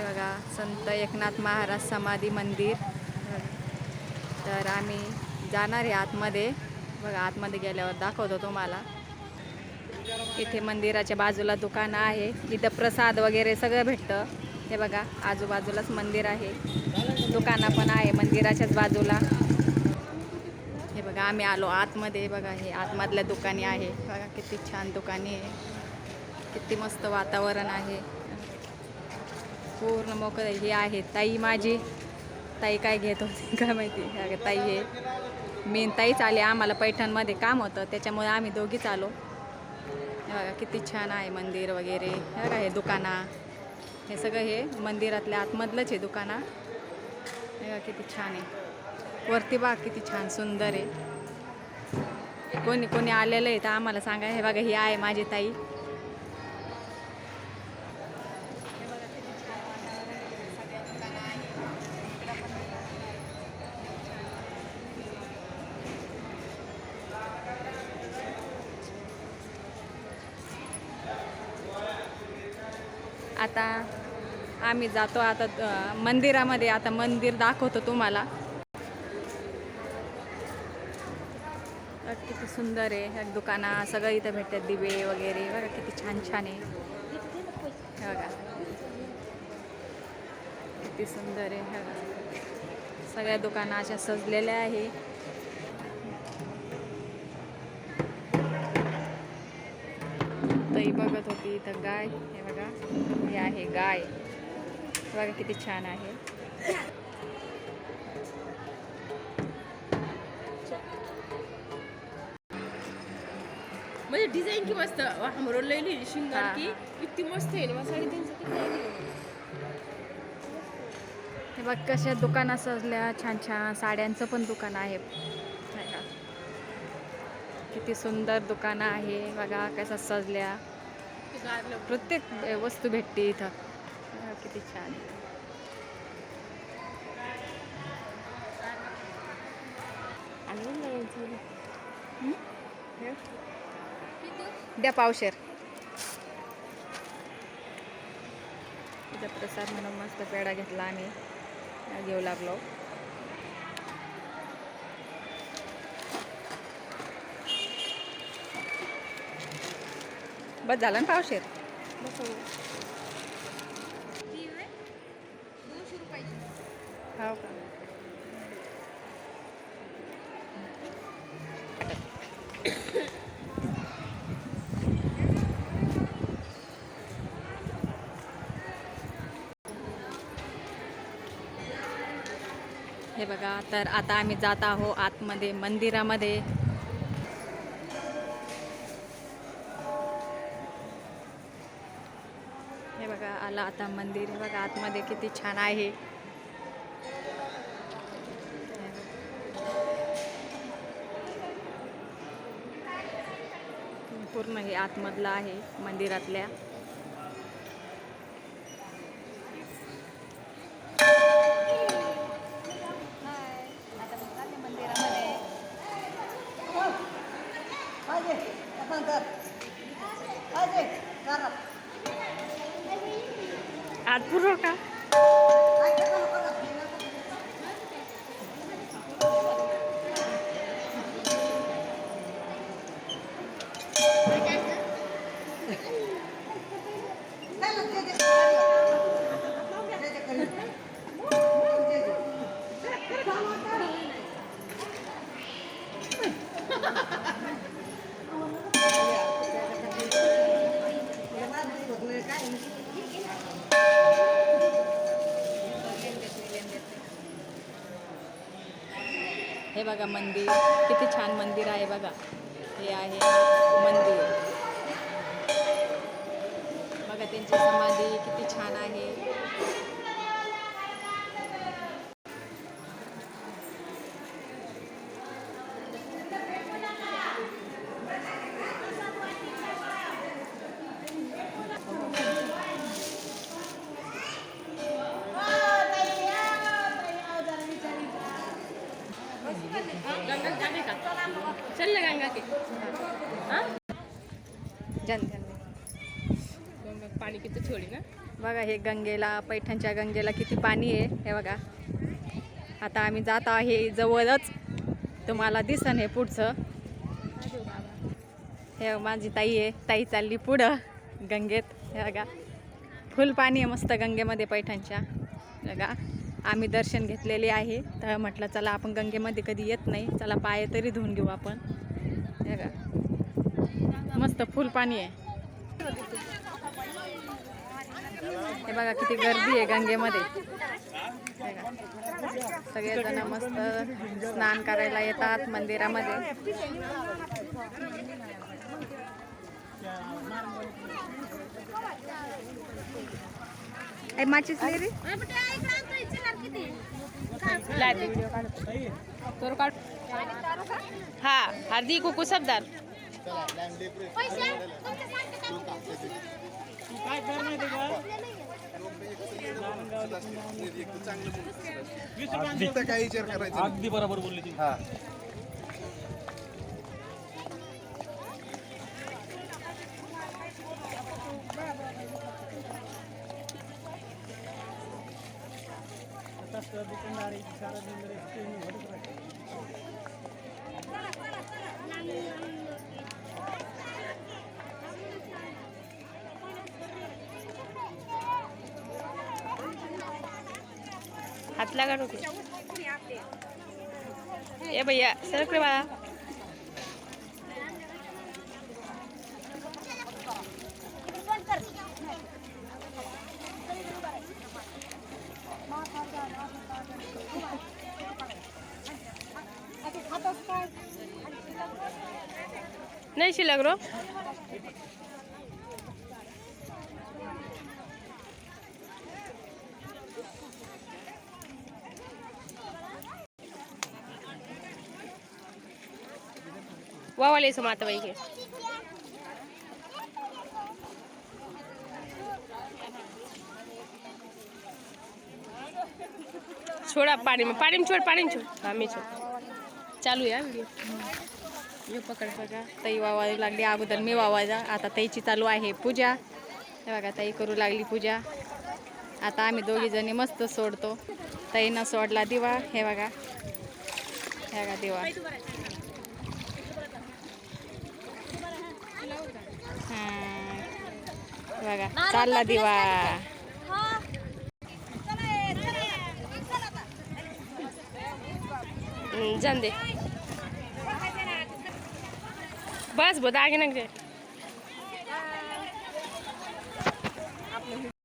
हे बघा संत एकनाथ महाराज समाधी मंदिर. तर आम्ही जाणार आहे आतमध्ये. बघा आतमध्ये गेल्यावर दाखवतो तुम्हाला. इथे मंदिराच्या बाजूला दुकानं आहे. इथं प्रसाद वगैरे सगळं भेटतं. हे बघा आजूबाजूलाच मंदिर आहे. दुकानं पण आहे मंदिराच्याच बाजूला. हे बघा आम्ही आलो आतमध्ये. बघा हे आतमधल्या दुकाने आहे. बघा किती छान दुकाने आहे. किती मस्त वातावरण आहे. पूर्ण मोकळं हे आहे ताई माझी. ताई काय घेत होती? काय माहिती? ताई हे. मेन ताईच आले. आम्हाला पैठणमध्ये काम होतं. त्याच्यामुळे आम्ही दोघीच आलो. हे बघा किती छान आहे मंदिर वगैरे. हे बघा हे दुकाना. हे सगळं हे मंदिरातल्या आतमधलंच आहे दुकाना. हे बघा किती छान आहे. वरती बाग किती छान सुंदर आहे. कोणी कोणी आलेलं आहे तर आम्हाला सांगा. हे बघा ही आहे माझी ताई. आता आम्ही जातो आता मंदिरामध्ये. आता मंदिर दाखवतो तुम्हाला. किती सुंदर आहे. दुकाना सगळं इथं भेटतात दिवे वगैरे. बघा किती छान छान आहे. हे बघा. किती सुंदर आहे. हे बघा. सगळ्या दुकाना अशा सजलेल्या आहे. बघत होती इथं गाय हे बघा हे आहे गाय बघा किती छान आहे म्हणजे डिझाईन की मस्त लई शिंगार की. इतकी मस्त आहे ना साडी. हे बघ कशा दुकानं सजल्या छान छान साड्यांचं पण दुकान आहे? किती सुंदर दुकानं आहे बघा कसं सजल्या. प्रत्येक वस्तू भेटते इथं. किती छान. द्या पावशेर. इथं प्रसाद म्हणून मस्त पेढा घेतला आम्ही घेऊ लागलो. बस झालं ना पावशेर? हो का? हे बघा तर आता आम्ही जात आहो आतमध्ये मंदिरामध्ये. आला आता मंदिर. हे बघा आतमध्ये किती छान आहे. पूर्ण हे आतमधलं आहे मंदिरातल्या. आत पूर्व हे बघा मंदिर किती छान मंदिर आहे बघा. हे आहे मंदिर. बघा त्यांची समाधी किती छान आहे गंगा जाने का चल ना गंगा के हाँ जन जन गंगा पानी की तो छोड़ी ना? बघा हे गंगेला पैठणच्या गंगेला किती पाणी आहे हे बघा. आता आम्ही जात आहे जवळच. तुम्हाला दिसन हे पुढचं. हे माझी ताई आहे ताई चालली पुढं गंगेत. हे बघा. फुल पाणी आहे मस्त गंगेमध्ये पैठणच्या. बघा. आम्ही दर्शन घेतलेले आहे. तर म्हटलं चला आपण गंगेमध्ये कधी येत नाही. चला पाय तरी धुवून घेऊ आपण. हे बघा. मस्त फुल पाणी आहे. हे बघा किती गर्दी आहे गंगेमध्ये. हे. सगळेजण मस्त स्नान करायला येतात मंदिरामध्ये. ए, माचीस ले रे? तोर काढ हा हळदी कुकू सब तिथं काही विचार करायचा अगदी बरोबर बोलली ती हा. हात लागा डोके ए भैया सरक रे बाळा. नाही शिल्लक रो. वावाले माता बाई के छोड़ा पानी में पानी में छोड़ पानी में छोड़. हाँ मैं छोड़. चालू या व्हिडिओ हे पकड बघा ताई वावायला लागली अगोदर मी वाजा आता ताईची चालू आहे पूजा. हे बघा ताई करू लागली पूजा. आता आम्ही दोघी जणी मस्त सोडतो. ताईनं सोडला दिवा हे बघा. हे बघा दिवा हां. हे बघा चालला दिवा. जान दे. बस बहुत आगे